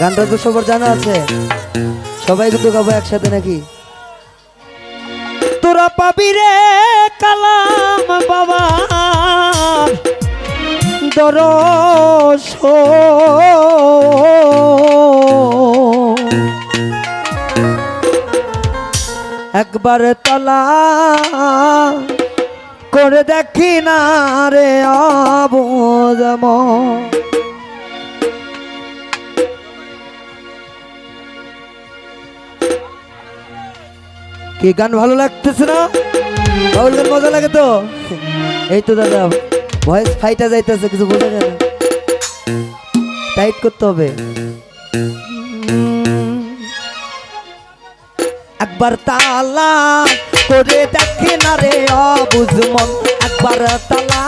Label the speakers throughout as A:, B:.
A: গানটা তো সবার জানা আছে। সবাই কিন্তু গাবো একসাথে নাকি? তোরা পাবি রে কালাম বাবা। দরস। একবার তলা করে দেখি না রে অবুজম কি গান ভালো লাগতেছে না? বাউল গান মজা লাগে তো? এই তো দাদা ভয়েস ফাইটা যাইতেছে, কিছু বোঝা যায় না। টাইট করতে হবে। একবার তালা করে দেখে না রে অবুঝ মন। একবার তালা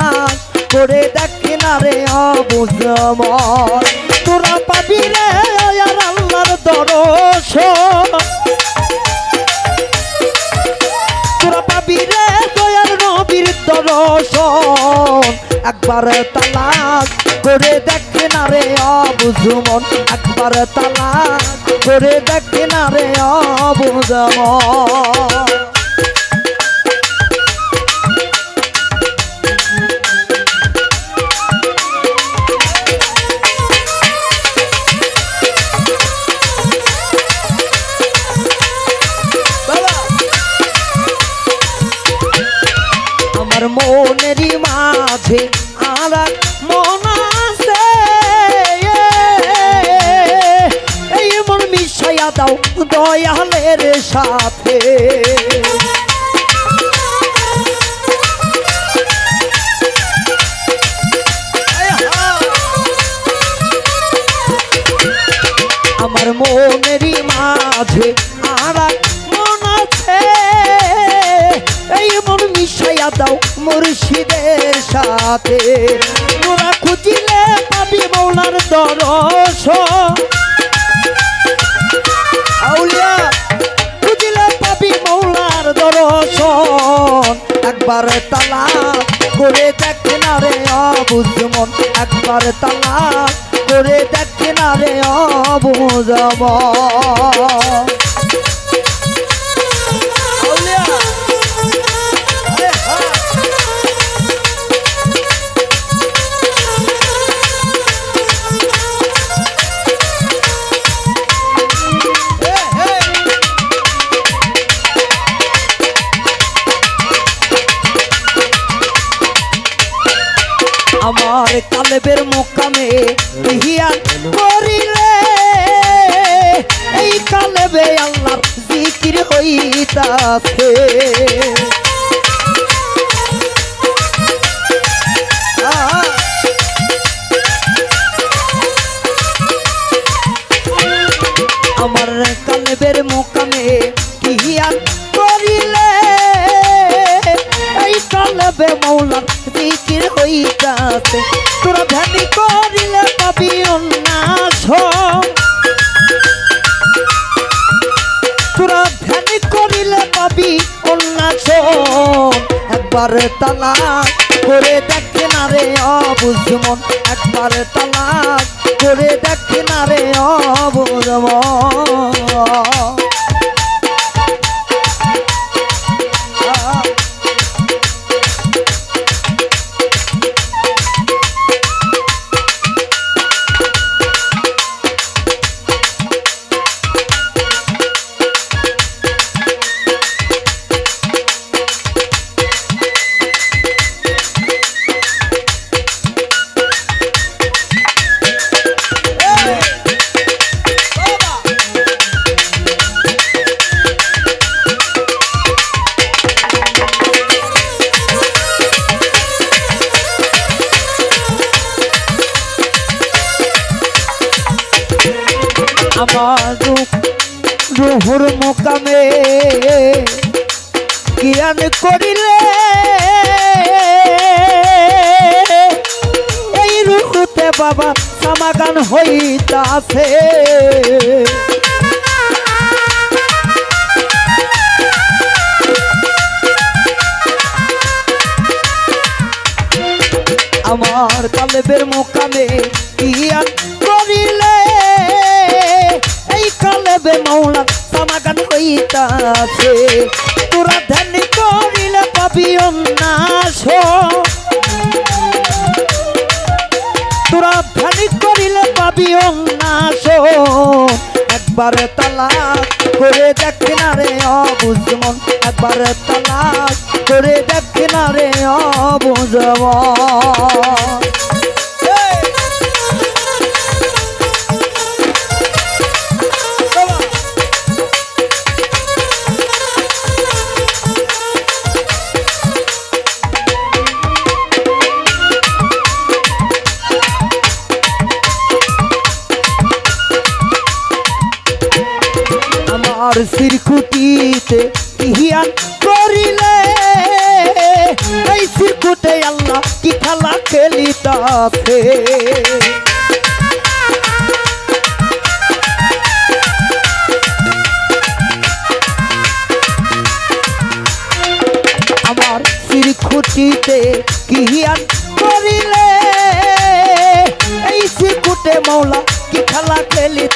A: করে দেখে না রে অবুঝ মন। তোরা পাবি রে আল্লাহর দরস অবুঝমন একবার তালা করে দেখে না রে অবুঝমন দাও দয়ালের সাথে। আমার মনেরই মাঝে আর মন আছে। এই মন মিশাইয়া দাও মুর্শিদের সাথে। অবুঝমন একবার তালা করে দেখে না রে অবুঝমন আমার কালেবের মোকামে হিয়ান করিলে। এই কালেবে আল্লাহর জিকির হইতাছে। আমার কালেবের মোকামে হিয়ান করিলে। এই কালেবে মৌলার জিকির তোরা ধ্যানি করিলে পাবি উন্নাস তোরা ধ্যানি করিলে পাবি উন্নাস একবার তালা করে দেখে না রে অবুঝমন একবার তালা করে দেখে না রে অবুঝমন আমার রুহুর মোকামে জ্ঞান করিলে। এই রূপতে বাবা সমাগান হইতাছে। আমার কালেবের মোকামে খেলিতাছে তোরা ধ্যান করিলে পাবি অন্যাস তোরা ধ্যান করিলে পাবি অন্যাস একবার তালাক করে দেখ না রে অবুঝমন একবার তালাক করে দেখ না রে অবুঝমন আমার সিরকুটিতে ইহিয়া করিলে। এই সিরকুটে আল্লাহ কি খেলা খেলিতাছে?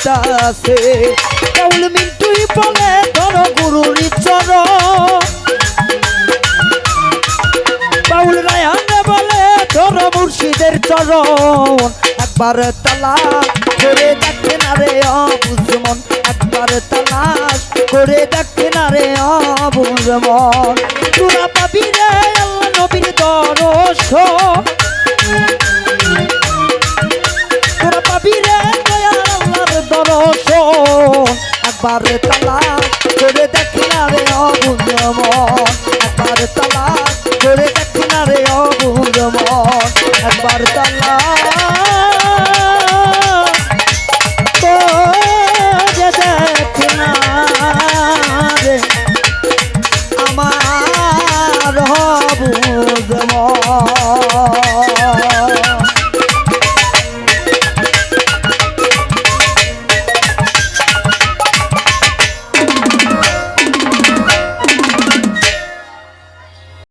A: খেলিতাছে কাউল মিন্টুই বলে, ধর গুরুর চর। বাউল রায়হানে বলে, ধর মুর্শিদের চরণ একবার তালাক করে দেখে না রে অবুঝমন একবার তালাক করে দেখে না রে অবুঝমন তোরা পাবি রে আল্লাহ নবীর দর্শন একবার তালা করে দেখি না রে অবুঝমন একবার তালা করে দেখি না রে অবুঝমন একবার তালাক